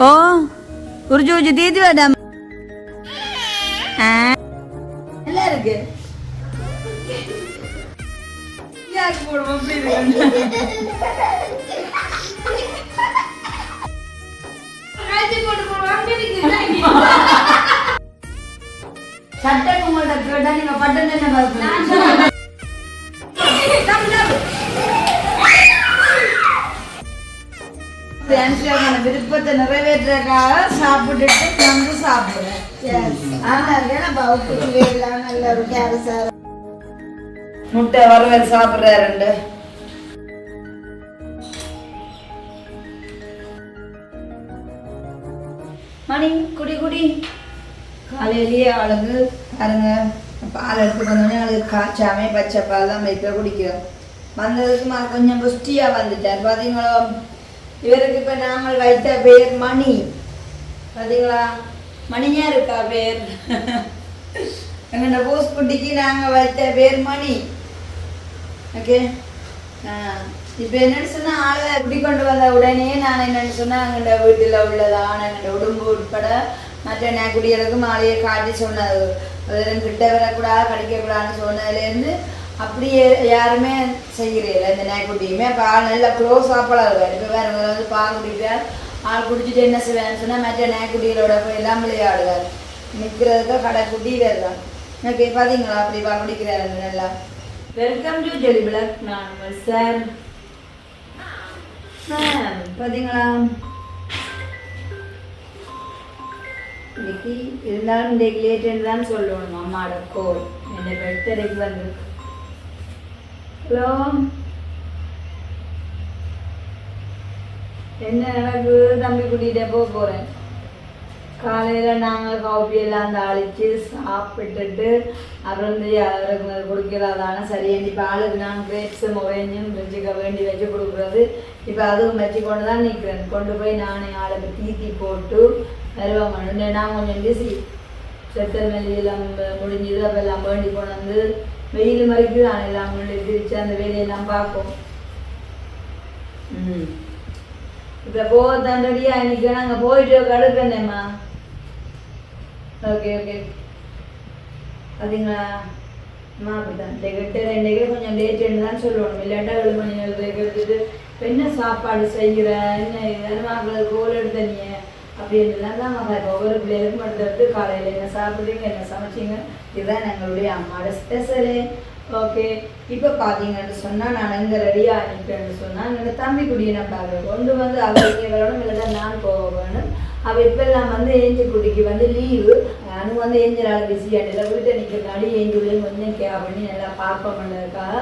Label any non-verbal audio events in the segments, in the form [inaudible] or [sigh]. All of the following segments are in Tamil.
ஓ உறிச்சு உறிச்சு தீத்து வேண்டாம் நல்லா இருக்கு? யாருக்கு போடுவோம்? அப்படி இருக்கு சட்டை உங்கள்ட்ட கேட்டா நீங்க பட்டன் என்ன பார்க்கணும் டான்ஸ்க்கான விருப்பத்தை நிறைவேற்றக்காக சாப்பிட்டுட்டு வந்து சாப்பிடுறேன் நல்ல ஒரு கேரசார முட்டை வறுவல் சாப்பிடுறாரு மணி குடி குடி. காலையிலேயே அழகு பாருங்க. பால் எடுத்து வந்தோடனே அழகு காய்ச்சாமே பச்சை பால் தான் வைக்க குடிக்கிறோம். வந்ததுக்கு கொஞ்சம் புஷ்டியாக வந்துட்டார். பார்த்தீங்களோ இவருக்கு இப்போ நாங்கள் வைத்த பேர் மணி. பார்த்தீங்களா மணியா இருக்கா பேர் எங்களோட போஸ் குட்டிக்கு நாங்கள் வைத்த பேர் மணி. ஓகே? இப்போ என்னன்னு சொன்னால் ஆளை குடி கொண்டு வந்த உடனே நான் என்னன்னு சொன்னால் எங்களோட வீட்டில் உள்ளதான எங்கள்ட உடம்பு உட்பட மற்ற நாய்க்குடிகளுக்கு மாலையை காட்டி சொன்னது. கிட்ட வரக்கூடாது கிடைக்கக்கூடாதுன்னு சொன்னதுலேருந்து அப்படியே யாருமே செய்கிறீர்கள் இந்த நாய்க்குட்டியுமே இப்போ ஆள் நல்லா க்ளோஸ் ஆப்பளாக இப்போ வேறு வந்து பால் குடிக்கிறார் ஆள் குடிச்சிட்டு என்ன செய்வான்னு சொன்னால் மற்ற நாய்க்குட்டிகளோட போய் எல்லாம் விளையாடுவார். நிற்கிறதுக்கு கடைக்குட்டி வரலாம் ஓகே பார்த்தீங்களா அப்படி பா குடிக்கிறாரு நல்லா. வெல்கம் டு ஜெலி பிளாக் நான் உங்கள் சார் பார்த்தீங்களா இன்னைக்கு இருந்தாலும் இன்றைக்கு லேட்டுன்னு தான் சொல்லணும். அம்மாவோட கோல் என்னை பர்த்டேக்கு வந்து ஹலோ? என்ன எனக்கு தம்பி கூட்டிகிட்டே போக போகிறேன் காலையில் நாங்கள் காஃபி எல்லாம் தாளித்து சாப்பிட்டுட்டு அப்புறம் வந்து அவருக்கு கொடுக்கலாதான சரி. இப்போ ஆளுக்கு நான் கிரேப்ஸும் ஒரேஞ்சும் வச்சுக்க வேண்டி வச்சு கொடுக்குறது. இப்போ அதுவும் வச்சு கொண்டு தான் நிற்கிறேன் கொண்டு போய் நானே ஆளுக்கு தீத்தி போட்டு வருவாங்க நான் கொஞ்சம் பிஸி செத்தல் மெல்லியெல்லாம் முடிஞ்சது. அப்போ எல்லாம் வேண்டி கொண்டு வந்து வெயில் மறைக்கு தான் எல்லாம் முன்னாடி பிரித்து அந்த வேலையெல்லாம் பார்ப்போம். ம் இப்போ போக தண்டடியாக இன்னைக்கு நாங்கள் போயிட்டு கடுப்பேனேம்மா ஓகே ஓகே பார்த்தீங்களா அம்மா அப்படிதான் இந்த கெட்டு கொஞ்சம் லேட்டுன்னு தான் சொல்லணும். இல்லாட்டா ஏழு மணி நேரத்துக்கு எடுத்துட்டு இப்போ என்ன சாப்பாடு செய்கிற? என்ன இது கோல் எடுத்த நீ? அப்படின்றலாம் தான் மகா ஒவ்வொரு பிள்ளைகளுக்கும் எடுத்து காலையில் என்ன சாப்பிட்றீங்க என்ன சமைச்சீங்க இதுதான் எங்களுடைய அம்மாவோட ஸ்பெஷலு ஓகே இப்போ பார்த்தீங்கன்னு சொன்னால் நான் இங்கே ரெடியாக நிற்பேன்னு சொன்னால் என்னோட தம்பி குடியை நான் பார்க்குறேன். கொண்டு வந்து அவங்க இல்லை வரணும் இல்லைன்னா நான் போக வேணும். அவள் இப்பெல்லாம் வந்து ஏஞ்சி குடிக்கு வந்து லீவு நானும் வந்து ஏஞ்சலால் பிஸி ஆண்டில் வீட்டை நிற்கிறனாடி ஏஞ்சுள்ளே கொஞ்சம் கே பண்ணி நல்லா பார்ப்போம்ன்றதுக்காக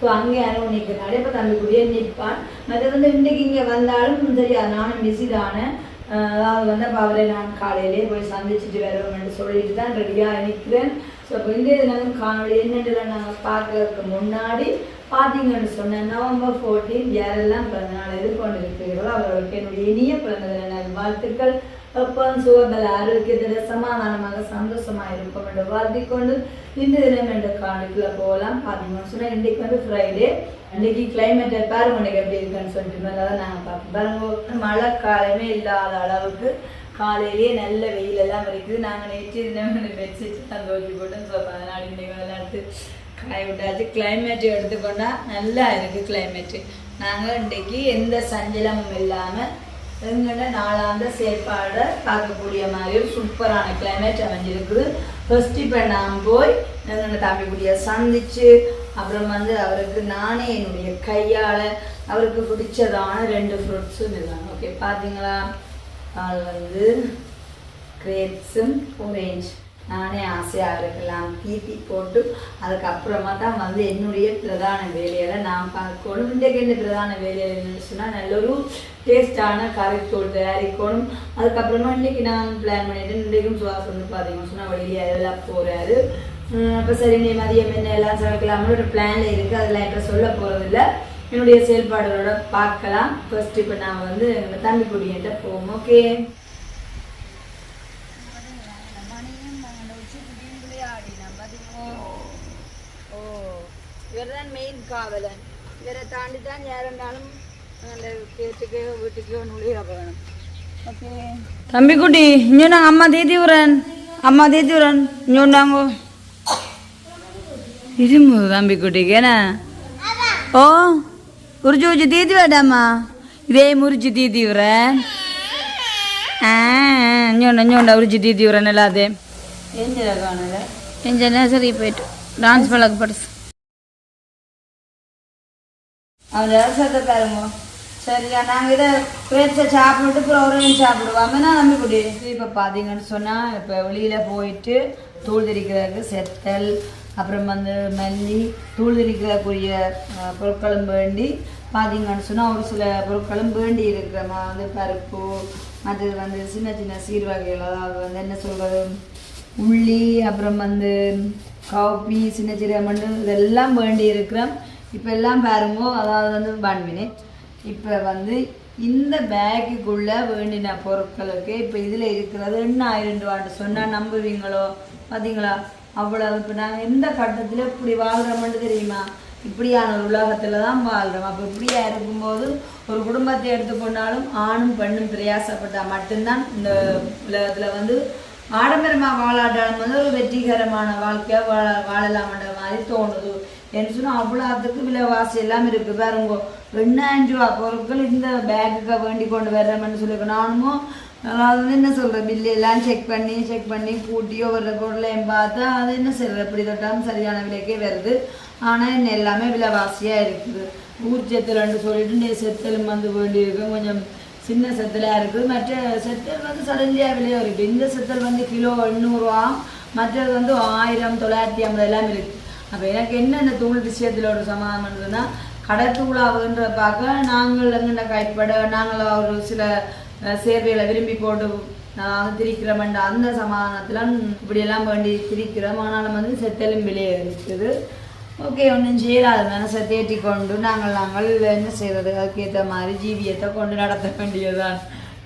ஸோ அங்கே யாரும் நிற்கிறனாடி இப்போ தம்பி குடியே நிற்பான். மற்ற வந்து இன்றைக்கு இங்கே வந்தாலும் சரி நானும் பிஸி தானே. அதாவது வந்து அப்போ அவரை நான் காலையிலே போய் சந்திச்சுட்டு வருவோம்னு சொல்லிட்டு தான் ரெடியாக நிற்கிறேன். ஸோ இப்போ இந்த தினம் காணொலி என்னென்ன நாங்கள் பார்க்கறதுக்கு முன்னாடி பார்த்தீங்கன்னு சொன்னேன் நவம்பர் ஃபோர்டீன் யாரெல்லாம் பிறந்த நாள் எதிர்கொண்டு இருக்கிறீர்களோ அவர்களுக்கு என்னுடைய இனிய பிறந்த தின வாழ்த்துக்கள் அப்பன் சுகபல ஆரோக்கியத்தில் சமாதானமாக சந்தோஷமாக இருக்கும் என்று வாழ்த்திக்கொண்டு இந்த தினம் என்ற காணுக்குள்ள போகலாம். பார்த்தீங்கன்னு சொன்னால் இன்றைக்கு வந்து ஃப்ரைடே அன்றைக்கி கிளைமேட்டை பாருங்க இன்னைக்கு எப்படி இருக்குன்னு சொல்லிட்டு மேலே தான் நாங்கள் பார்ப்போம் பாருங்க மழை காலமே இல்லாத அளவுக்கு காலையிலேயே நல்ல வெயிலெல்லாம் இருக்குது நாங்கள் நேற்று தினம் பெட்ஷீட் தான் தோக்கி போட்டு ஸோ அதனால் இன்றைக்கு அதெல்லாம் எடுத்து காய விட்டாச்சு கிளைமேட் எடுத்துக்கொண்டா நல்லா இருக்குது கிளைமேட்டு நாங்கள் இன்றைக்கு எந்த சஞ்சலமும் இல்லாமல் எங்களோட நாளாந்த செயற்பாடை பார்க்கக்கூடிய மாதிரி ஒரு சூப்பரான கிளைமேட் அமைஞ்சிருக்குது ஃபர்ஸ்ட் இப்போ நான் போய் எங்களோட தம்பிக்குடியை சந்திச்சு அப்புறம் வந்து அவருக்கு நானே என்னுடைய கையால் அவருக்கு பிடிச்சதான ரெண்டு ஃப்ரூட்ஸும் இருந்தாங்க ஓகே பார்த்தீங்களா அது வந்து கிரேப்ஸும் ஒரேஞ்ச் நானே ஆசையாக இருக்கலாம். தீட்டி போட்டு அதுக்கப்புறமா தான் வந்து என்னுடைய பிரதான வேலைகளை நான் பார்க்கணும். இன்றைக்கு என்ன பிரதான வேலையில் என்னன்னு சொன்னால் நல்ல ஒரு டேஸ்டான கரைத்தூள் தயாரிக்கணும். அதுக்கப்புறமா இன்றைக்கி நான் பிளான் பண்ணிட்டு இன்றைக்கும் சுவாசம் வந்து பார்த்தீங்கன்னா சொன்னால் வெளியே எல்லாம் போகிறாரு அப்போ சரி நீ மதியம் என்ன எல்லாம் சமைக்கலாம்னு ஒரு பிளானில் இருக்குது அதெல்லாம் இப்போ சொல்ல போகிறதில்ல என்னுடைய செயல்பாடுகளோட பார்க்கலாம். ஃபர்ஸ்ட் இப்போ நான் வந்து எங்கள் தம்பி குடியிட்ட போவோம். ஓகே ஓ இவர் தான் மெயின் காவலன். இவரை தாண்டி தான் யாருந்தாலும் கேட்டுக்கு ஓகே தம்பிக்குட்டி இங்கே நாங்கள் அம்மா தேதி விடுறேன் அம்மா தேதி விடுறேன் இங்கே நாங்க இரும்பு தம்பிக்குட்டிக்கு என்ன ஓ உரிச்சு உரிச்சு தீத்தி வேண்டாம்மா இதே முறிச்சு தீத்தி விடுறேன் ஆ இஞ்சோண்ட இஞ்சோண்ட உரிச்சு தீத்தி விடுறேன் எல்லாத்தையும் எஞ்சல காணல போயிட்டு டான்ஸ் பழக்கப்படுத்து அவன் ரசத்தை பாருங்க சரியா? நாங்கள் இதை பிரேட்ஸை சாப்பிட்டு அப்புறம் ஒரு சாப்பிடுவோம். நம்பி கூட்டிட்டு இப்போ பார்த்தீங்கன்னு சொன்னால் இப்போ வெளியில் போயிட்டு தூள் திரிக்கிறதுக்கு செத்தல் அப்புறம் வந்து மல்லி தூள் திரிக்கிறக்குரிய பொருட்களும் வேண்டி பார்த்தீங்கன்னு சொன்னால் ஒரு சில பொருட்களும் வேண்டி இருக்கிறமா வந்து பருப்பு மற்றது வந்து சின்ன சின்ன சீர்வகைகள் அதாவது வந்து என்ன சொல்கிறது உள்ளி அப்புறம் வந்து காப்பி சின்ன சின்ன மண்டு இதெல்லாம் வேண்டி இருக்கிறோம் இப்போ எல்லாம் பாருங்க அதாவது வந்து பண்ணுவினே இப்போ வந்து இந்த பேக்குக்குள்ளே வேண்டின பொருட்களுக்கு இப்போ இதில் இருக்கிறது என்ன ஆயிரம் ரூபான்னு சொன்னால் நம்புவீங்களோ? பார்த்தீங்களா அவ்வளோ இப்போ நாங்கள் எந்த கட்டத்தில் இப்படி வாழ்கிறோம்னு தெரியுமா? இப்படியான ஒரு உலகத்தில் தான் வாழ்கிறோம் அப்போ இப்படியா இருக்கும்போது ஒரு குடும்பத்தை எடுத்துக்கொண்டாலும் ஆணும் பெண்ணும் பிரயாசப்பட்டால் மட்டும்தான் இந்த உலகத்தில் வந்து ஆடம்பரமாக வாழாட்டாலும் வந்து ஒரு வெற்றிகரமான வாழ்க்கையாக வாழ வாழலாம்ன்ற மாதிரி தோணுது. என்ன சொன்னால் அவ்வளோத்துக்கு விலைவாசி எல்லாம் இருக்குது பாருங்க எண்ணாயிரம் ரூபா பொருட்கள் இந்த பேக்குக்கு வேண்டி கொண்டு வர்றோம்னு சொல்லி நானும் அதாவது வந்து என்ன சொல்கிற பில்லு எல்லாம் செக் பண்ணி செக் பண்ணி கூட்டி ஒவ்வொரு பொருளையும் பார்த்தா அது என்ன சொல்கிற இப்படி தொட்டாலும் சரியான விலைக்கே வருது ஆனால் என்ன எல்லாமே விலைவாசியாக இருக்குது ஊர்ச்சத்துலன்னு சொல்லிட்டு நீ செத்தலும் வந்து வேண்டி இருக்கும் கொஞ்சம் சின்ன செத்தலாக இருக்குது மற்ற செத்தல் வந்து சடன்லியாக விலையாக இருக்குது இந்த செத்தல் வந்து கிலோ எண்ணூறுவா மற்றது வந்து ஆயிரம் தொள்ளாயிரத்தி ஐம்பது எல்லாம் இருக்குது அப்போ எனக்கு என்ன இந்த தூள் விஷயத்தில் ஒரு சமாதானம் பண்ணுறதுன்னா கடைத்தூளாகுன்ற பார்க்க நாங்கள் எங்கள்ட கைப்பட நாங்கள் ஒரு சில சேவைகளை சேர்வைகளை விரும்பி போட்டு நாங்கள் திரிக்கிறோம்ன்ற அந்த சமாதானத்தில் இப்படியெல்லாம் வேண்டி திரிக்கிறோம். ஆனாலும் வந்து செத்தலும் வெளியே இருக்குது. ஓகே ஒன்றும் செய்யலாது மனசை தேட்டி கொண்டு நாங்கள் நாங்கள் என்ன செய்கிறது அதுக்கேற்ற மாதிரி ஜீவியத்தை கொண்டு நடத்த வேண்டியதுதான்.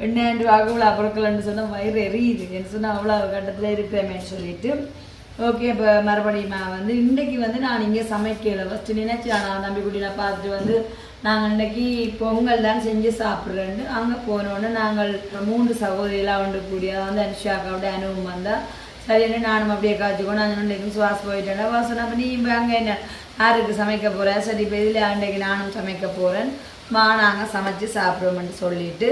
என்ன என்று இவ்வளோ பொருட்கள்னு சொன்னால் வயிறு எரியுது. என்ன சொன்னால் அவ்வளோ கட்டத்தில் இருக்கிறேமேன்னு சொல்லிட்டு ஓகே இப்போ மறுபடியும் நான் வந்து இன்றைக்கு வந்து நான் இங்கே சமைக்கல. ஃபஸ்ட்டு நினைச்சு நான் தம்பி தம்பிக்குட்டியை பார்த்துட்டு வந்து நாங்கள் இன்றைக்கி பொங்கல் தான் செஞ்சு சாப்பிட்றேன்னு அங்கே போனோடனே நாங்கள் மூன்று சகோதரிகளாக ஒன்று கூடிய வந்து அனுஷாக்காவோட அனுபவம் வந்தால் சரின்னு நானும் அப்படியே காய்ச்சிக்கோ நான் இன்றைக்கும் சுவாஸ் போயிட்டேன். வாசனை அப்போ நீ இப்போ அங்கே என்ன? யாருக்கு சமைக்க போகிறேன் சரி இப்போ இதில் அன்றைக்கு நானும் சமைக்க போகிறேன் மா நாங்கள் சமைச்சு சாப்பிடுவோம்னு சொல்லிட்டு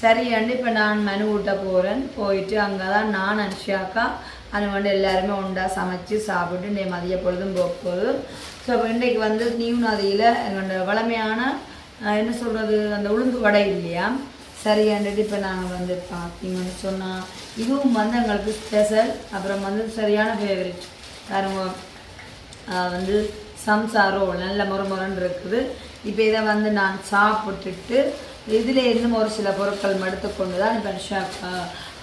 சரியாண்டு இப்போ நான் மனு ஊட்ட போகிறேன் போயிட்டு அங்கே தான் நான் அனுஷாக்கா அது எல்லாருமே உண்டா சமைச்சு சாப்பிட்டு நே மதிய பொழுதும் போக போகுது ஸோ இப்போ இன்றைக்கு வந்து நியூ நதியில் எங்களோட வளமையான என்ன சொல்கிறது அந்த உளுந்து வடை இல்லையா சரியாண்டுட்டு இப்போ நாங்கள் வந்து பார்த்தீங்கன்னு சொன்னால் இதுவும் வந்து எங்களுக்கு ஸ்பெஷல் அப்புறம் வந்து சரியான ஃபேவரட் பாருங்க வந்து சம்சாரம் நல்ல முறமுறன்னு இருக்குது. இப்போ இதை வந்து நான் சாப்பிட்டுட்டு இதில் இன்னும் ஒரு சில பொருட்கள் எடுத்துக்கொண்டு தான் இப்போ ஷாப்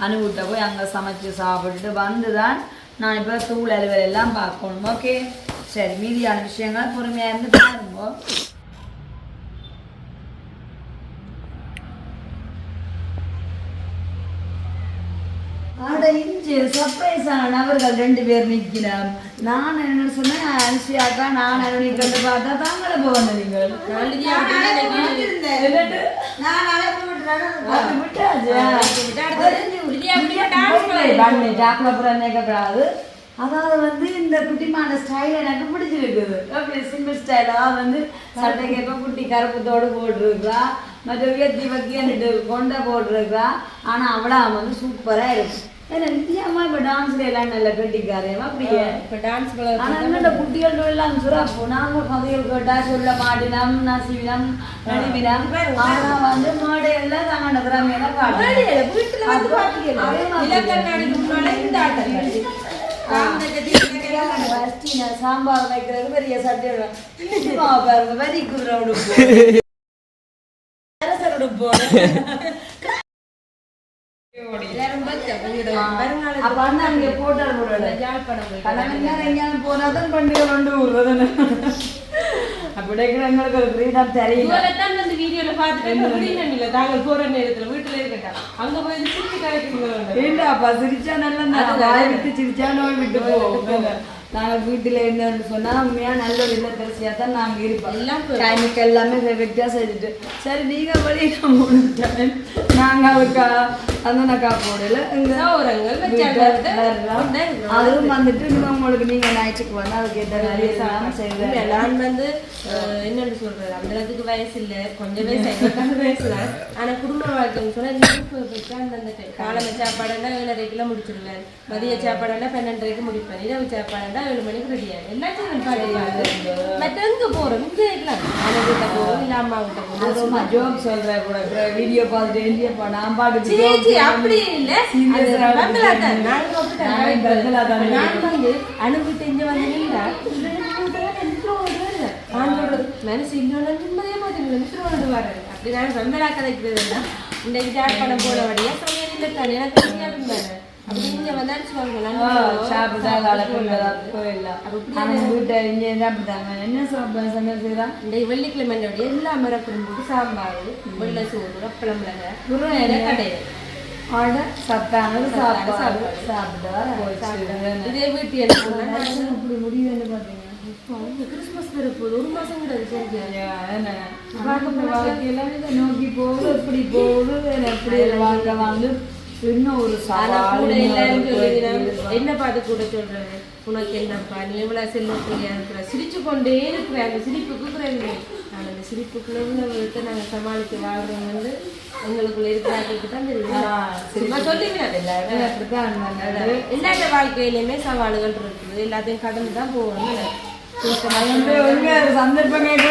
அனுவிட்ட போய் அங்கே சமைச்சு சாப்பிட்டுட்டு வந்து தான் நான் இப்போ தூள் அலுவல் எல்லாம் பார்க்கணும். ஓகே சரி மீதியான விஷயங்கள் பொறுமையாக இருந்து பாருங்க. அட இஞ்சி சர்ப்ரைஸ் ஆன நபர்கள் ரெண்டு பேர் நிற்கிறோம் நான் என்ன சொன்னேன்? அரிசியாக்கா நான் அருணி கண்டு பார்த்தா தாங்கள போகணும் நீங்கள். அதாவது வந்து இந்த குட்டிமான ஸ்டைல் எனக்கு பிடிச்சிருக்குது. அப்படி சிம்பிள் ஸ்டைலா வந்து சட்டை கேட்ப குட்டி கருப்புத்தோடு போட்டிருக்கா. மற்ற வியத்தி வக்கியன்ட்டு கொண்டை போட்டிருக்கா. ஆனா அவளா வந்து சூப்பரா இருக்கு. ஏன்னா நித்யாமா இப்ப டான்ஸ்ல எல்லாம் நல்ல கட்டிக்காரேன் அப்படியே. இப்ப டான்ஸ் ஆனா குட்டிகள் எல்லாம் சுறாப்போ நாங்க கதைகள் கேட்டா சொல்ல மாட்டினம் நசிவினம் நடுவினம். ஆனா வந்து பாத்தீங்கன்னா இலக்கண்ணாடிக்கு முன்னால இந்த ஆட்டம் சாம்பார் வைக்கிறது பெரிய சட்டை [laughs] பாருங்க வரி குதிரை உடுப்பு. [laughs] உடுப்பு. [laughs] அப்ப அண்ணா அங்க கலவெல்லாம் எங்கேயாவது போனாதான் பண்டிகை கொண்டு விடுறது அப்படி எங்களுக்கு ஒரு ஃப்ரீடம் தெரியல. வீடியோல பாத்துட்டு தாங்கள் போற நேரத்துல வீட்டுல இருக்கட்டும். அங்க போய் சிரிச்சு கரைக்கிறீங்க இல்ல அப்ப சிரிச்சா நல்லா வாய் விட்டு சிரிச்சா நோய் விட்டு போகும். நாங்க வீட்டுல இருந்தோம்னு சொன்னா உண்மையா நல்ல ஒரு இல்லத்தரசியா தான் நாங்க இருப்போம். எல்லாம் டைமுக்கு எல்லாமே பெர்ஃபெக்டா செஞ்சுட்டு சரி நீங்க வெளியில முடிஞ்சாலும் நாங்க அதுக்கா அந்த நக்கா போடல. அதுவும் வந்துட்டு இன்னும் உங்களுக்கு நீங்க ஞாயிற்றுக்கு வந்து அதுக்கு ஏற்ற நான் வந்து என்னன்னு சொல்றது அந்த அளவுக்கு வயசு இல்ல. கொஞ்சம் வயசு ஆனா குடும்ப வாழ்க்கைன்னு சொன்னா time. காலையில சாப்பாடுனா ஏழரைக்குள்ள முடிச்சிருவேன் மதிய சாப்பாடுனா பன்னெண்டரைக்கு முடிப்பேன். இரவு சாப்பாடுனா ஏழு மணிக்கு ரெடி ஆகும் எல்லாத்தையும் பாட்டு மற்ற எங்க போறோம்? இங்க இருக்கலாம். அம்மா கிட்ட போறோம் இல்ல அம்மா கிட்ட போறோம். ஜோக் சொல்றேன் கூட. வீடியோ பார்த்துட்டு இல்லையப்பா நான் பாட்டுக்கு அப்படி இல்ல. பங்களாதான். நான் பங்களாதான் நான் வந்து அனுப்பிட்டு இங்க வந்து நின்றா, இந்த மனசு இல்லைன்னா நிம்மதியா நின்று வந்து வர்றது. அப்படி நான் பங்களா கதைக்கிறது இல்ல. இன்னைக்கு ஜாட் பண்ண போனபடியா சமையல் இல்லை தானே, எனக்கு தெரியாது தானே. அப்படி இங்க வந்தா சொல்லுவாங்க, நான் ஆ, சொல்லுவேன், சாப்பிட்டா காலத்துல போயிடலாம். ஆனா வீட்டை இங்க என்ன சமையல் செய்யலாம் இந்த வெள்ளிக்கிழமை எல்லா போட்டு சாம்பார் வெள்ளை சோறு அப்பளம் மிளகாய் கடையில் ஆட சத்தானது சாப்பாடு சாப்பாடு. சாப்பிட்டா போச்சு இதே வீட்டு எனக்கு இப்படி முடியுதுன்னு பாத்தீங்க கிறிஸ்மஸ் வரப்போகுது ஒரு ஐயா, என்ன? வாழ்க்கை வாழ்க்கையெல்லாம் இதை நோக்கி போகுது இப்படி போகுது எப்படி வாழ்க்கை வந்து இன்னும் ஒரு கூட கேள்வி. என்ன பார்த்து கூட சொல்றது உனக்கு என்னப்பா நீ எவ்வளவு செல்வத்தையா இருக்கிற? சிரிச்சு கொண்டே இருக்கிற அந்த சிரிப்புக்கு குறைவு நான் அந்த சிரிப்புக்குள்ள உள்ள விதத்தை நாங்க சமாளித்து வாழ்றோம் வந்து எங்களுக்குள்ள இருக்கிறாங்களுக்கு தான் தெரியும். சும்மா சொல்லிக்கிறேன் எல்லாருமே. எல்லாத்த வாழ்க்கையிலுமே சவால்கள் இருக்குது. எல்லாத்தையும் கடந்து தான் போகணும் சந்தர்ப்பங்கள்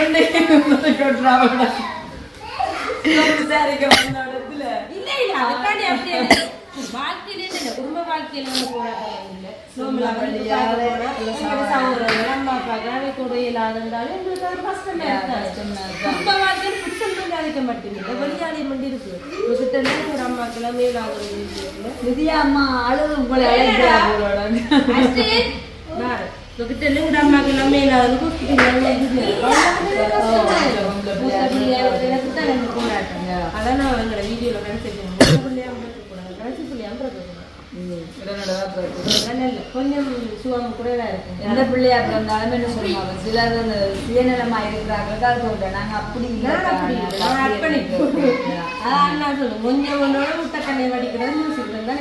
வாழ்க்கையில இல்ல குடும்ப வாழ்க்கையில வந்து போராட்டம் இல்ல. அம்மா அவை கூட இல்லாத இருந்தாலும் எங்களுக்கு அது கஷ்டமா குடும்ப வாழ்க்கையில புத்தம் தொழிலாளிக்க மாட்டேங்குது வெளியாளி மட்டும் இருக்கு. உங்ககிட்ட இருந்து விதியா அம்மா அழுது உங்களை. உங்ககிட்ட இருந்து போராட்டம் அதான் நான் வீடியோல கணிச்சிருக்கேன் பிள்ளையா கூடாது கடைசி பிள்ளையா கூடாது ம், இதனோடதான் பிறகு. நல்ல இல்ல. கொஞ்சம் சுகம் குறைவா இருக்கு எந்த பிள்ளையா இருந்தாலும் என்ன சொல்லுவாங்க? சிலர் அந்த சுயநலமா இருக்கிறாங்க அது சொல்றேன். நாங்க அப்படி நான் சொல்லுவேன். கொஞ்சம் ஒண்ணோட முட்டை கண்ணை வடிக்கிறது யோசிக்கிறது தான்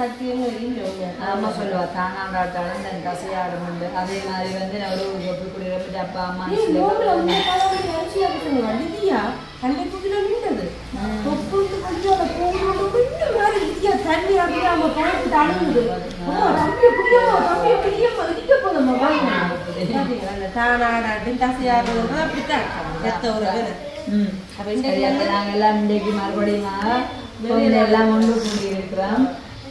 சக்தியும் இல்லை உங்க. அம்மா சொல்லுவா. தானாண்டாட்டாலும் தன் கசையாடும் உண்டு. அதே மாதிரி வந்து நான் ஒரு அப்பா அம்மா நீ நோம்புல வந்து பரவாயில்லை, அரிசியா இருக்குங்க. வடிதியா? கண்டை தூக்கில நின்றது. தொப்புக்கு கொஞ்சம் அந்த பூவோட கொஞ்சம் மேல இடியா, தண்ணி அப்படியே அம்மா, தம்பியை பிடியம்மா, தம்பியை பிடியம்மா, இடிக்க போதும்மா, வாங்க. பாத்தீங்களா, அந்த [laughs] தானாடாட்டு, தசையாடுறது அப்படித்தான். ரத்த உறவு. ம் அப்ப இந்த சரி அப்ப நாங்க எல்லாம் இன்றைக்கு மறுபடியும் எல்லாம் ஒன்று கூடி இருக்கிறோம்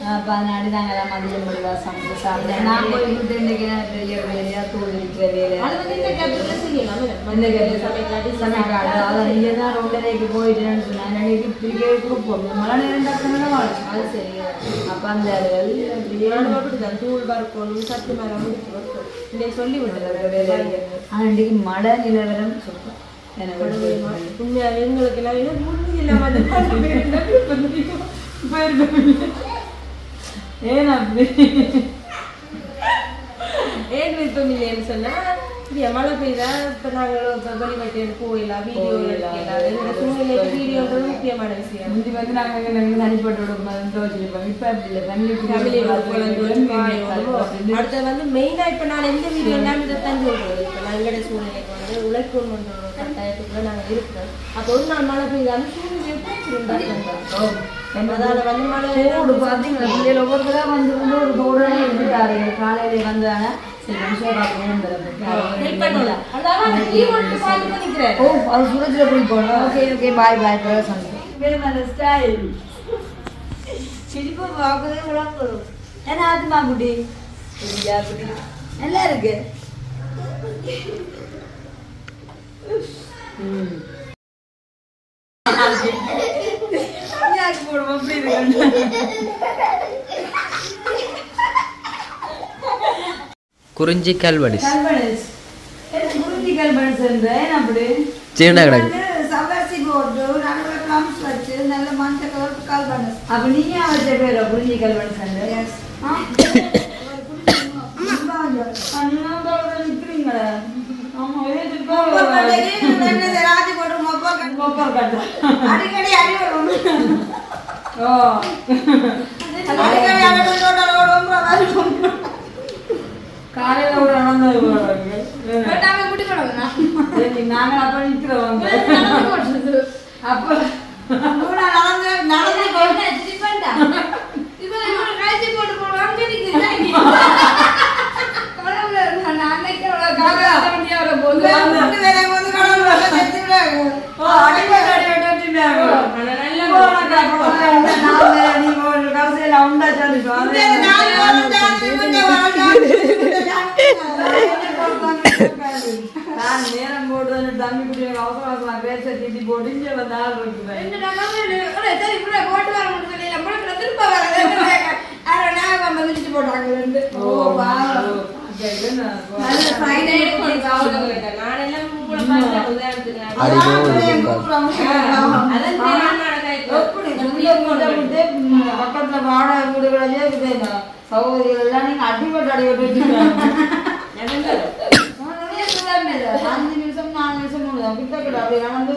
நாங்கள் எல்லாம் மதியம் முடிவா சமைச்சு சாப்பிட்டோம் நான் போய் விட்டு இன்றைக்கு பெரிய வேலையா தூள் இருக்கிற வேலை இந்த கேப்ல செய்யலாம் இந்த கேட்டு சமைக்காட்டி சமைக்காடு அதை நீங்கள் தான் ரொண்டரைக்கு போயிட்டேன்னு சொன்னாங்க எனக்கு நேரம் டக்குன்னு வாழ்ச்சி அது சரி அப்போ அந்த அப்படிதான் தூள் பருக்கணும் சத்து வைக்கணும் இன்னைக்கு சொல்லி விட்டுறது ஆனால் இன்றைக்கு மழை நிலவரம் சொல்கிறேன் எனக்கு உண்மையாவே எங்களுக்கு எல்லாம் முன்னு ஏன் அப்படி? ஏன் விருப்பம் இல்லைன்னு சொன்னா இப்படியா மழை பெய்தா இப்ப நாங்க இப்ப வெளிவட்டி போயிடலாம் வீடியோ எடுக்கலாம் சூழ்நிலைக்கு வீடியோன்றது முக்கியமான விஷயம். முந்தி வந்து நாங்கள் எனக்கு தனிப்பட்டு விடும்போது துவச்சிருப்போம் இப்போ அப்படி இல்லை. ஃபேமிலி ஃபேமிலி அடுத்து வந்து மெயினா இப்ப நான் எந்த வீடியோ எல்லாம் இதைத்தான் சொல்றது இப்ப நான் எங்கட சூழ்நிலைக்கு வந்து ஒரு கட்டாயத்துக்குள்ள நாங்க இருக்கிறோம். அப்ப ஒரு நாள் மழை பெய்தாலும் பிடிச்சிருந்தா பார்த்தீங்களா பிள்ளைகள் வந்து வந்து ஒரு காலையில வந்தாங்க ஓ அது சுரஜில் போய் போனோம் ஓகே ஓகே பாய் பாய் பிறகு சந்திப்போம் சிரிப்பு பார்க்கவே விளம்பரம் ஆத்துமா குட்டி குட்டி நல்லா இருக்கு ம் எப்படி இருக்கு குறிஞ்சி கல்வடி குறிஞ்சி கல்வடி சென்றேன் அப்படி? சீன கிடக்கு. சவாசி போட்டு நல்ல பிளம்ஸ் வச்சு நல்ல மஞ்சள் கலர் கல்வடி அப்ப நீங்க வச்ச பேர் குறிஞ்சி கல்வடி சென்றேன் அடிக்கடி அறிவு காலையில ஒரு நடந்தது நாங்க அப்ப நிக்கிறோம் அப்ப நடந்து நடந்து கொண்டு வேற நேரம் போட்டு வந்து தம்பி குட்டியை அவசர அவசரமா பேச திட்டி போட்டு இங்க வந்து ஆள் இருக்குது. ஓ பாவம் அது என்ன, ம், பக்கத்துல வாடகை வீடுகளே இருக்குது இந்த சகோதரிகள் எல்லாம். நீங்க அடிபட்டு அடிபட்டு. அஞ்சு நிமிஷம் நாலு நிமிஷம் முடியும் கிட்ட கிட்ட அப்படி நடந்து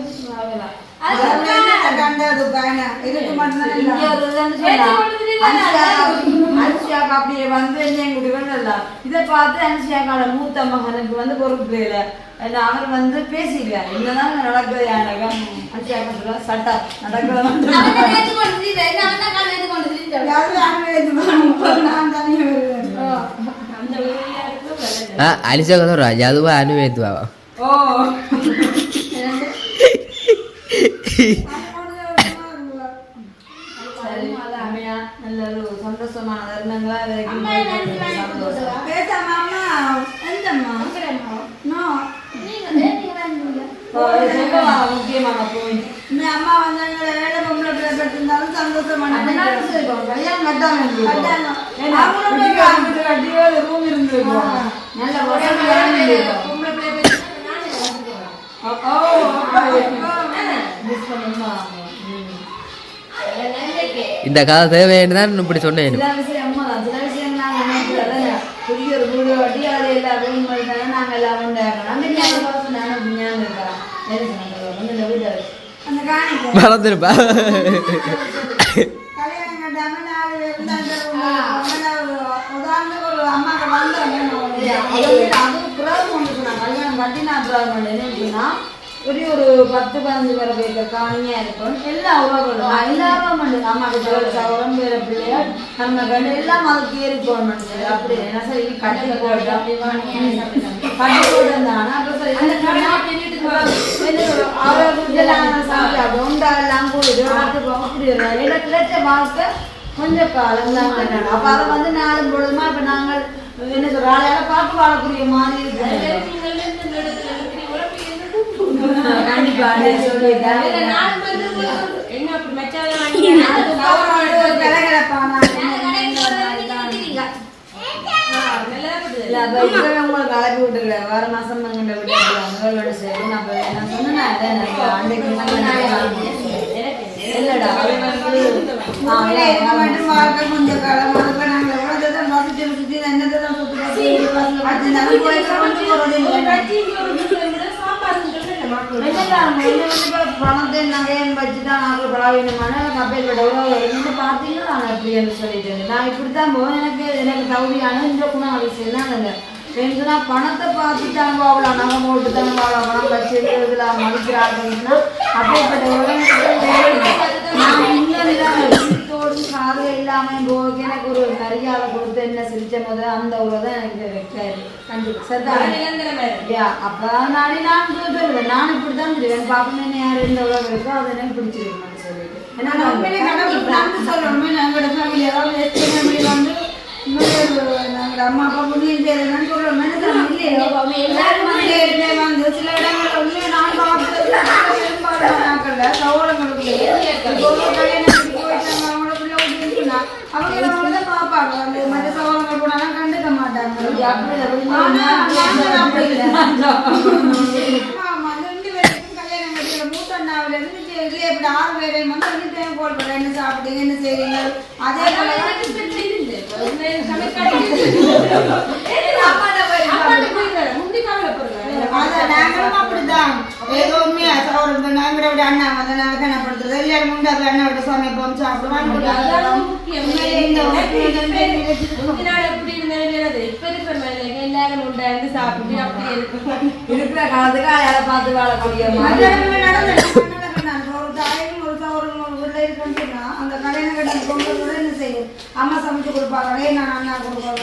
அப்படியே வந்து என்கிட்ட வேணும்ல இதை பார்த்து அனுஷியாக்கான மூத்த மகனுக்கு வந்து பொறுப்பு இல்லை அவர் வந்து பேசிக்கல என்னதான் நடக்குது யானகம் அனுஷியாக்கா சொல்ல சட்டா நடக்கிறவன் அலிசா கதோ ராஜா ஓ அம்மா, எந்தம்மா? No. ஓ, பொம்பளை பிள்ளை பெற்றிருந்தாலும் சந்தோஷமான கல்யாணம் நல்ல பொம்பளை பிள்ளை பேசி நானே ஓ, இந்த கதை தேவைன்னு தான் இப்படி சொன்னேன். மறந்துருப்பா. கல்யாணம் கட்டாம நாலு இருந்தாங்க. ஒரு பத்து பதினஞ்சு பேரை பேர் காணியா இருக்கும் எல்லா உறவுகளும் எல்லாரும் ஜோடி சவரம் பேர பிள்ளையார் நம்ம கண்டு எல்லாம் அதுக்கு ஏறிக்கோணும் அப்படி என்ன சரி கட்டி போட்டோம் கட்டி போட்டிருந்தாங்க அப்புறம் சரி என்ன சொன்னா, என்ன சொல்றது, அவரை வீட்டுல சாப்பிடாது. உண்டா எல்லாம் கூடுது பார்த்துப்போம் அப்படி இருந்தாரு எனக்கு கிடைச்ச வாழ்க்கை கொஞ்சம் காலம் தான் அப்ப அதை வந்து நாளும் பொழுதுமா இப்ப நாங்கள் என்ன சொல்ற ஆளையால பார்த்து வாழக்கூடிய மாதிரி இருக்கு. கண்டிப்பா என்ன அப்படி உங்களுக்கு மாசம் நான் சொன்னேன் கொஞ்சம் நாங்கள் எவ்வளோ தான் சுற்றி பணத்தை நகையன் வச்சுதான் நாங்கள் பழகினமான கப்பேற்பட்ட உறவு இருந்து பார்த்தீங்கன்னா நான் அப்படின்னு சொல்லிட்டு நான் இப்படி தான் போவேன் எனக்கு எனக்கு தகுதியான இந்த குணம் அவசியம் தான் அந்த என்னன்னா பணத்தை பார்த்துட்டாங்க அவ்வளோ நகை போட்டு தாங்க அவ்வளோ பணம் வச்சு இருக்கிறதுல மதிக்கிறாங்கன்னா அப்படிப்பட்ட உறவு நான் இன்னும் வீட்டோடும் காது போக எனக்கு ஒரு மரியாதை கொடுத்து என்ன சிரிச்ச முதல்ல அந்த உறவு தான் எனக்கு வைக்காது கண்டிப்பாக சரிதான் நிரந்தரமா இருக்கு. யா, அப்ப நானே சொல்லுவேன் நான் இப்படித்தான் தெரிவேன் பாப்பா என்ன யார் எந்த உலகம் இருக்கோ அதை எனக்கு பிடிச்சிருக்குன்னு சொல்லிட்டு ஏன்னா எங்களோட ஃபேமிலி எத்தனை ஃபேமிலி வந்து நாங்கள் அம்மா அப்பா புண்ணியம் செய்யறதுன்னு சொல்றோம் இல்லையோ எல்லாரும் வந்து சில இடங்கள்ல உண்மையை நான் பெரும்பாலான சகோதரங்களுக்குள்ளேயே அவங்க தான் பார்ப்பாங்க என்ன சாப்பிட்டீங்க, என்ன செய்றீங்க? அதே போல [laughs] அதான் தான் எனக்கு பிரச்சனை இல்லை. இந்த சமையல்காரங்க அப்பாட்ட போய் அப்பாட்ட போய் முந்தி கவலைப்படுங்க அதான் நாங்களும் அப்படிதான். எங்கட விட அண்ணா வந்து நாங்கள் கணப்படுத்துறது எல்லாரும் முண்டா போய் அண்ணா விட சமைப்போம் சாப்பிடுவோம் அதான் முக்கியம். இந்த முந்தி நாள் எப்படி இருந்தது இப்ப இருக்கிற மாதிரி எல்லாரும் உண்டாந்து சாப்பிட்டு அப்படி இருக்கும் இருக்கிற காலத்துக்கு அயால பார்த்து வாழக்கூடிய அந்த மாதிரி இடத்துல நடந்தது. நான் ஒரு தாயும் ஒரு சகோதரனும் ஒரு பிள்ளை இருக்குன்னு சொன்னா, அந்த கல்யாண கட்ட செய்யும்? அம்மா சமைச்சு கொடுப்பாங்க நான் அண்ணா கொடுப்பாங்க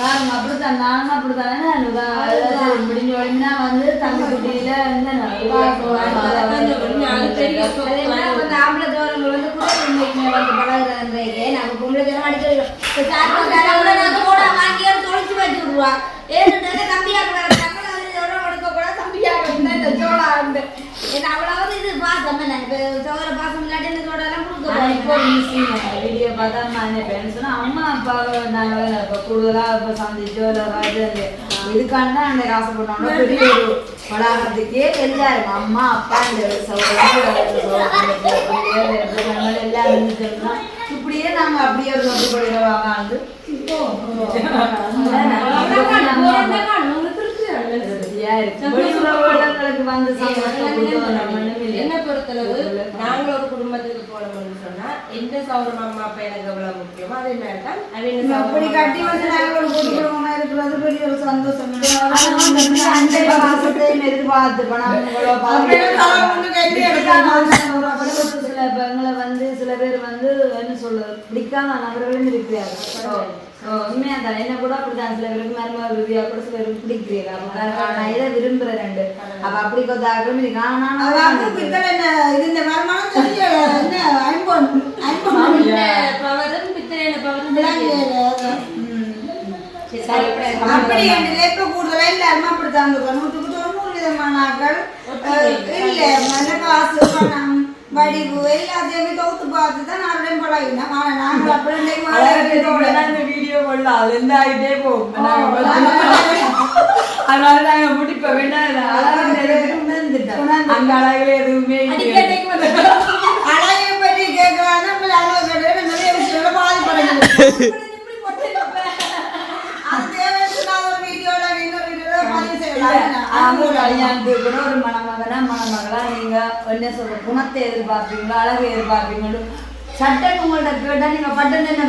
பாருங்க அப்படித்தான் நானும் அப்படித்தானே முடிஞ்ச உடனே வந்து தம்பி குட்டியில வந்து ஆம்பளை வந்து வந்து கூட வாங்கி தொலைச்சு வச்சு விடுவா. ஏன்னு வேற தங்களை வந்து எவ்வளவு எடுக்கக்கூடாது, கம்பியாக இருந்தா இந்த சோளா வந்து. ஏன்னா அவ்வளவு இது பாசம் என்ன, சோதர பாசம் இல்லாட்டி இந்த சோளா எல்லாம் கொடுக்க. வீடியோ பார்த்தா நான் என்ன சொன்னா அம்மா அப்பாவை நாங்க கூடுதலா இப்போ சந்திச்சோ இல்லை ராஜு இதுக்காண்ட அந்த காசு போட்டோம்னா பெரிய ஒரு வளாகத்துக்கே எல்லாரும் அம்மா அப்பா இந்த சௌகரம் எல்லாம் இருந்துச்சோம்னா இப்படியே நாங்க அப்படியே ஒரு சொத்து போயிடுவாங்க வந்து இப்போ சரியா இருக்கு என்ன பொறுத்தளவு? நாங்க ஒரு குடும்பத்துக்கு போனோம்னு சொன்னா எந்த சௌரம் அம்மா அப்பா எனக்கு எவ்வளவு முக்கியமோ அதே மாதிரி தான் அப்படி கட்டி வந்து நாங்க ஒரு குடும்பமா இருக்கிறது பெரிய ஒரு சந்தோஷம். பாசத்தையும் எதிர்பார்த்து. சில பெண்களை வந்து சில பேர் வந்து என்ன சொல்றது பிடிக்காம நபர்களும் இருக்கிறார்கள் உண்மையா தான். என்ன கூட அப்படிதான் சில பேருக்கு மருமக விரும்பியா கூட சில பேருக்கு பிடிக்கிறீங்க நான் இதை விரும்புறேன் ரெண்டு. அப்ப அப்படி கொஞ்சம் அவ பித்தளை இது இந்த வருமானம். என்ன, ஐம்பொன், ஐம்பொன். பவரும் பித்தளையில பவரும் விளங்கல. அப்படி என்று லேப்ப கூடுதலா எல்லாருமே அப்படித்தான் இருக்கணும். நூற்றுக்கு தொண்ணூறு விதமான ஆட்கள், அஹ், இல்ல, மன காசு, பணம், அதனால நாங்க அங்க அழகுல எதுவுமே அழகை பற்றி கேட்கலாம் நம்ம அழகு கேட்டு நிறைய விஷயங்கள பாதிப்படைகிறது அது தேவைன்னு சொன்னா ஒரு வீடியோல இன்னொரு வீடியோல பதிவு செய்யலாம் அவங்க கல்யாணத்துக்கு கூட ஒரு மணமகனா மணமகளா நீங்க என்ன சொல்ற குணத்தை எதிர்பார்ப்பீங்களா அழகை எதிர்பார்ப்பீங்களோ? சட்டன் உங்கள்ட்ட கேட்டா நீங்க பட்டன் என்ன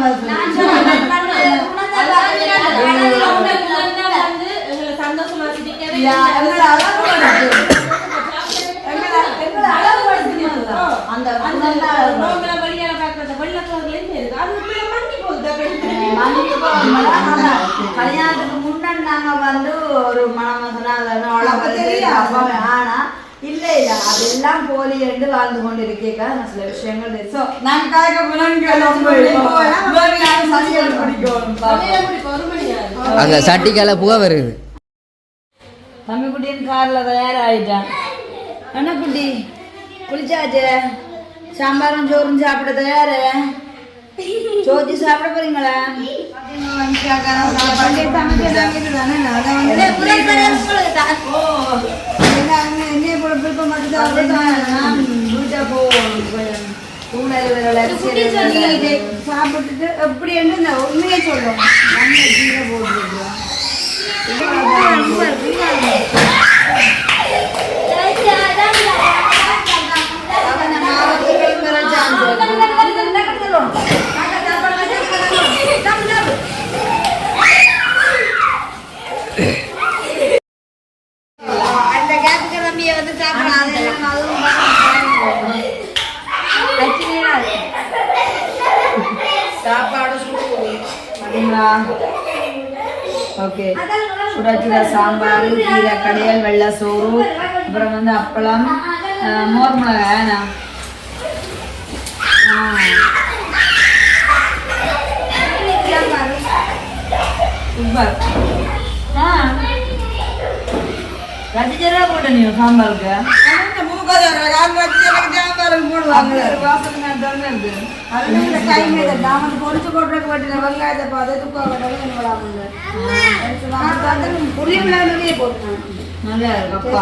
கல்யாணத்துக்கு நாங்க வந்து ஒரு மணமகனா ஆனா இல்ல இல்ல. அதெல்லாம் போலி என்று வாழ்ந்து கொண்டு இருக்கேக்கா நான் சில விஷயங்கள். So, நான் காய்க்க சட்டிக்கால புகை வருது. தம்பிக்குட்டியின் கார்ல தயாராயிட்டான். என்ன குட்டி? குளிச்சாச்சு? சாம்பாரும் சோறும் சாப்பிட தயாரு? சோத்தி சாப்பிட போறீங்களா சாப்பிட்டுட்டு எப்படி என்ன உண்மையை சொல்லும் நம்ம கீழே போட்டுருக்கோம் போட்ட நீ சாம்பாருக்கு வாசனை தான் இருக்கு நல்லா இருக்கு அப்பா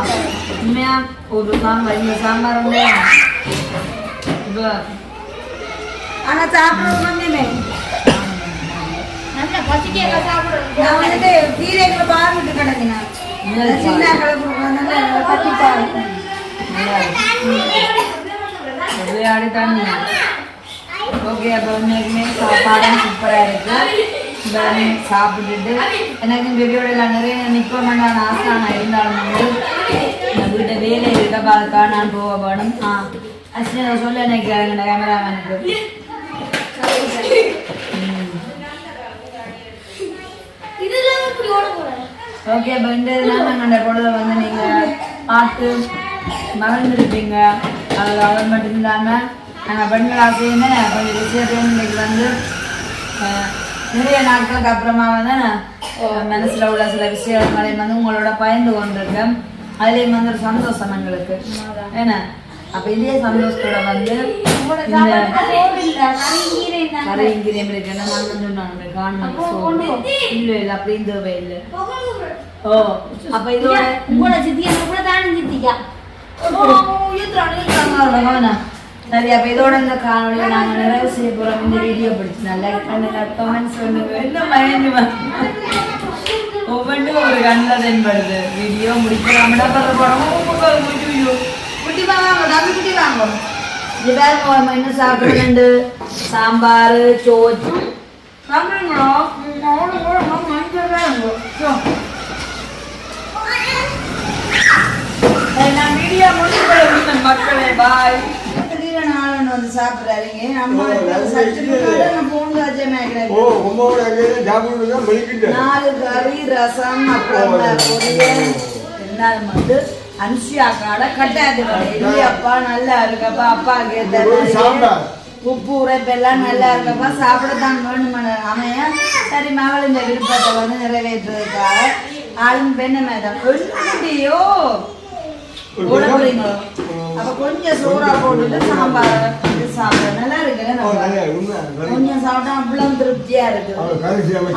உண்மையா ஒரு சாம்பார் இந்த சாம்பார் ஆனா சாப்பிடுறது கொஞ்சமே நல்ல நான் வந்துட்டு கீரைகளை பார்த்துட்டு கிடக்கினேன் சின்ன கிழக்கு பத்தி பாரு விளையாடி தண்ணி ஓகே அப்போ இன்னைக்குமே சாப்பாடும் சூப்பராக இருக்கு எல்லாமே சாப்பிட்டுட்டு எனக்கு இந்த வீடியோட நிறைய நிற்ப வேண்டாம் ஆசை நான் இருந்தாலும் வந்து நான் வீட்டை வேலை இருக்க பார்க்கா நான் போக வேணும் ஆ அஸ்வினி சொல்ல எனக்கு எங்கள் கேமராமேனுக்கு ஓகே இதெல்லாம் நாங்கள் அந்த பொழுதை வந்து நீங்கள் பார்த்து மறந்துருப்பீங்க. அதில் அவர் மட்டும் இல்லாமல் நாங்கள் பெண்களாக சேர்ந்து கொஞ்சம் விஷயத்தையும் இன்னைக்கு வந்து நிறைய நாட்களுக்கு அப்புறமா வந்து மனசில் உள்ள சில விஷயங்களை வந்து உங்களோட பயந்து கொண்டிருக்கேன். அதுலேயும் வந்து ஒரு சந்தோஷம் எங்களுக்கு. ஏன்னா அப்போ இதே சந்தோஷத்தோட வந்து இந்த கரை இங்கிரியம் இருக்குன்னா நான். வந்து நான் காணும். இல்லை இல்லை அப்படி தேவை இல்லை ஓ அப்ப இதோட சரி அப்ப இதோட இந்த காணொலியை நாங்க நிறைவு செய்ய போறோம். இந்த வீடியோ பிடிச்சி நல்லா கமெண்ட்ஸ் பண்ணுங்க என்ன மயங்கி ஒவ்வொன்றும் ஒரு கண்ணில் தென்படுது. வீடியோ முடிக்கலாம்னா பண்ற படம் குட்டி வாங்க தம்பி குட்டி வாங்க இது வேற நம்ம இன்னும் சாப்பிடுறது சாம்பார் சோச்சு சாப்பிடுங்களோ அவனும் கூட மஞ்சள் நான் வீடியோ முடிச்சு மக்களே பாய் வந்து சாப்பிடுறாருங்க அம்மா நாலு கறி ரசம் அப்புறம் பொரியல் வந்து அன்சியா காடை கட்டாது இல்லையப்பா நல்லா இருக்கப்பா அப்பா கேட்ட உப்பு உரைப்பெல்லாம் நல்லா இருக்கப்பா சாப்பிடத்தான் வேணுமான அமைய. சரி மகள் இந்த விருப்பத்தை வந்து நிறைவேற்றுறதுக்காக ஆளும் பெண்ணு மேடம் அப்ப கொஞ்சம் சோறா போட்டுட்டு சாம்பார் சாப்பிட நல்லா இருக்குல்ல நம்ம கொஞ்சம் சாப்பிட்டா அவ்வளவு திருப்தியா இருக்கு.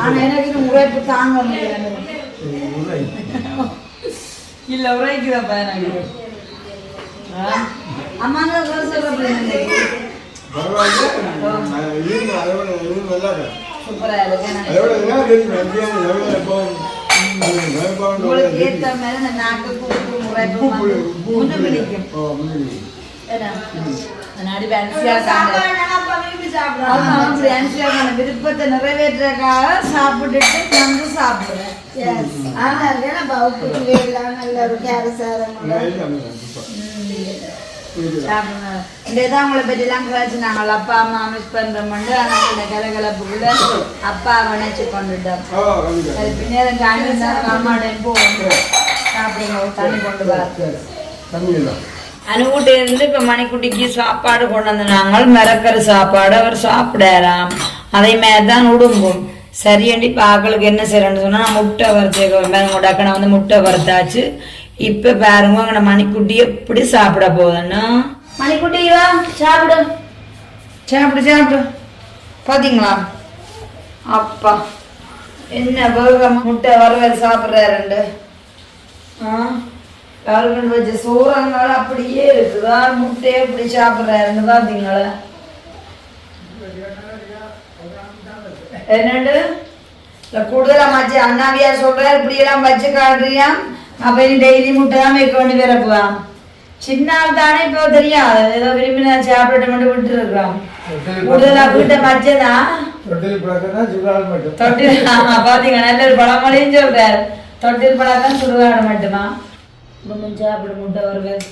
ஆனா எனக்கு உழைப்பு தாங்க முடியல. அதோட இது நல்லா இருக்கு? சூப்பரா உங்களுக்கு ஏத்த இந்த நாக்கு முன்னாடி ஆமா, அப்படி அனுசியா காண்ட விருப்பத்தை நிறைவேற்றுறதுக்காக சாப்பிட்டுட்டு வந்து சாப்பிடுறேன். ஆனா நம்ம உப்பு எல்லாம் நல்ல ஒரு கேரசாரம். இந்த உங்களை பற்றி எல்லாம் கலாச்சு நாங்கள் அப்பா அம்மா மிஸ் பண்றோம்ண்டு ஆனால் இந்த கலகலப்புக்குள்ள அப்பா நினைச்சு கொண்டுட்டோம். அது பின்னேரம் காண்டி அம்மாட்ட போவோம் சாப்பிடுங்க. தண்ணி கொண்டு வர அனுகுட்டி இருந்து இப்போ மணிக்குட்டிக்கு சாப்பாடு கொண்டு வந்து நாங்கள் மிரக்கற சாப்பாடு அவர் சாப்பிடாராம் அதே மாதிரி தான் உடும்பும் சரியண்டி பாக்களுக்கு என்ன செய்யறேன்னு சொன்னா நான் முட்டை வறுத்து டக்குன வந்து முட்டை வறுத்தாச்சு. இப்போ பாருங்க அங்கே மணிக்குட்டி எப்படி சாப்பிட போகுதுன்னா. மணிக்குட்டி வா சாப்பிடு. சாப்பிடு சாப்பிடு. பாத்தீங்களா? அப்பா என்ன வேகமா. முட்டை வறுவல் சாப்பிட்றாருண்டு ஆ? கருகண்டு வச்ச சோறங்கள் அப்படியே இருக்குதா? முட்டையை எப்படி சாப்பிட்றாருன்னு பார்த்தீங்களா என்னண்டு? இல்ல கூடுதலா மச்சு அண்ணாவியார் சொல்றாரு இப்படி எல்லாம் வச்சு காட்டுறியா? அப்ப நீ டெய்லி முட்டை தான் வைக்க வேண்டி பிறப்புவான் சின்ன ஆள் தானே இப்போ தெரியாது ஏதோ விரும்பி நான் சாப்பிட்டு மட்டும் விட்டு இருக்கிறோம். கூடுதலா வீட்டை மச்சதான் தொட்டில் ஆமா பாத்தீங்க நல்ல ஒரு பழமொழியும் சொல்றாரு. தொட்டில் பழக்கம் சுடுகாடு மட்டுமா? குடும்பம் சாப்பிட முட்டை வருவேன்